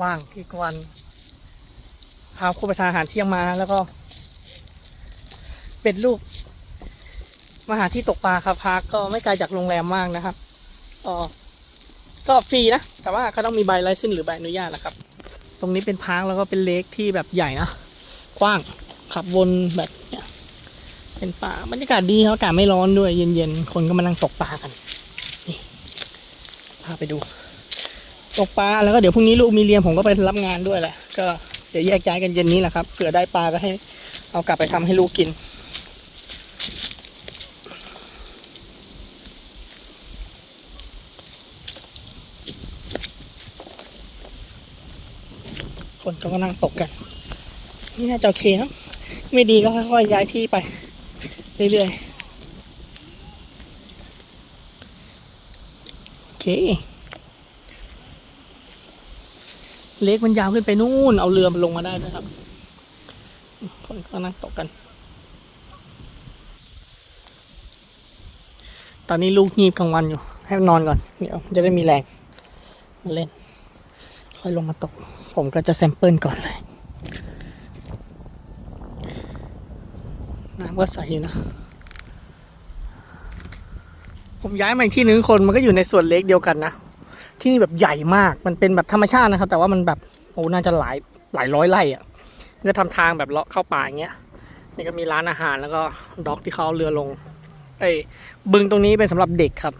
ว่างอีกวันพาคุณไปทานอาหารเที่ยงมาแล้วก็ เป็นลูกมาหาที่ตกปลาครับพักก็ไม่ไกลจากโรงแรมมากนะครับก็ก็ฟรีนะ แต่ว่าก็ต้องมีใบไลเซนส์หรือใบอนุญาตนะครับ ตรงนี้เป็นพาร์คแล้วก็เป็นเลคที่แบบใหญ่นะ กว้างขับวนแบบเนี้ยเป็นป่าบรรยากาศดีครับอากาศไม่ร้อนด้วยเย็นๆ คนก็มานั่งตกปลากันนี่พาไปดู ตกปลาแล้วก็เดี๋ยวพรุ่งนี้ลูกมีเรียนผมก็ไปรับงานด้วยแหละก็เดี๋ยวแยกย้ายกันเย็นนี้แหละครับเผื่อได้ปลาก็ให้เอากลับไปทำให้ลูกกิน คนก็มานั่งตกกัน นี่น่าจะโอเคเนอะไม่ดีก็ค่อยๆย้ายที่ไป เรื่อยๆโอเค เล็กมันยาวขึ้นไปนู่น เอาเรือมันลงมาได้ด้วยครับคนก็นั่งตกกัน ตอนนี้ลูกงีบกลางวันอยู่ ให้นอนก่อน เดี๋ยวจะได้มีแรงมาเล่น ค่อยลงมาตก ผมก็จะแซมเปิลก่อนเลย น้ำก็ใสอยู่นะ ผมย้ายมาอีกที่หนึ่งคนมันก็อยู่ในส่วนเล็กเดียวกันนะ ที่นี่แบบใหญ่มากมันเป็นแบบธรรมชาตินะครับ แต่ว่ามันแบบโอ้น่าจะหลายหลายร้อยไร่อะจะทำทางแบบเลาะเข้าป่าอย่างเงี้ยนี่ก็มีร้านอาหารแล้วก็ด็อกที่เขาเรือลงเอ้ยบึงตรงนี้เป็นสำหรับเด็กครับ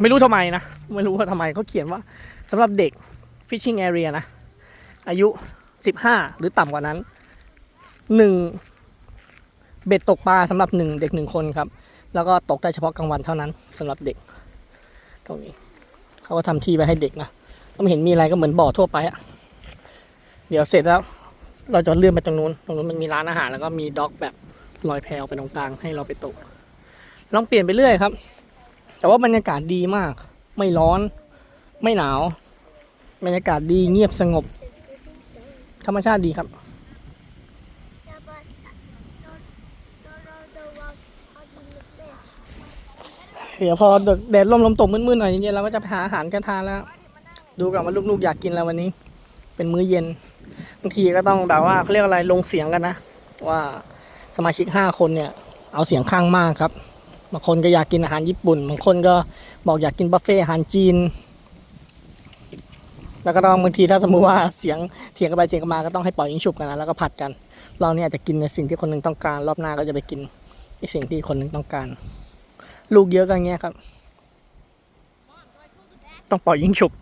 ไม่รู้ทำไมนะไม่รู้ว่าทำไมเขาเขียนว่าสำหรับเด็ก fishing area นะ อายุ 15 หรือต่ำกว่านั้น 1 เบ็ดตกปลาสำหรับ 1 เด็ก 1 คนครับ แล้วก็ตกได้เฉพาะกลางวันเท่านั้นสำหรับเด็กตรงนี้ เขาก็ทำที่ไปให้เด็กนะก็ไม่เห็นมีอะไรก็เหมือนบ่อทั่วไปอะเดี๋ยวเสร็จแล้ว เราจะเลื่อนไปตรงนู้น ตรงนู้นมันมีร้านอาหารแล้วก็มีด็อกแบบลอยแพไปตรงกลางให้เราไปตกลองเปลี่ยนไปเรื่อยครับ แต่ว่าบรรยากาศดีมาก ไม่ร้อน ไม่หนาว บรรยากาศดีเงียบสงบ ธรรมชาติดีครับ เดี๋ยวพอแดดลมลมตกมืดๆหน่อยเย็นๆเราก็จะไปหาอาหารกันทานแล้ว ดูกันว่าลูกๆอยากกินอะไรวันนี้ เป็นมื้อเย็นบางทีก็ต้องแบบว่าเขาเรียกอะไรลงเสียงกันนะ ว่าสมาชิก5คนเนี่ย เอาเสียงข้างมากครับบางคนก็อยากกินอาหารญี่ปุ่นบางคนก็บอกอยากกินบุฟเฟ่อาหารจีน แล้วก็ต้องบางทีถ้าสมมุติว่าเสียงเถียงกันไปเถียงกันมาก็ต้องให้ปล่อยยิงฉุบกันนะแล้วก็ผัดกัน เราเนี่ยอาจจะกินในสิ่งที่คนหนึงต้องการ รอบหน้าก็จะไปกินในสิ่งที่คนหนึงต้องการ ลูกเยอะก็อย่างเงี้ยครับ ต้องปล่อยยิงฉุบ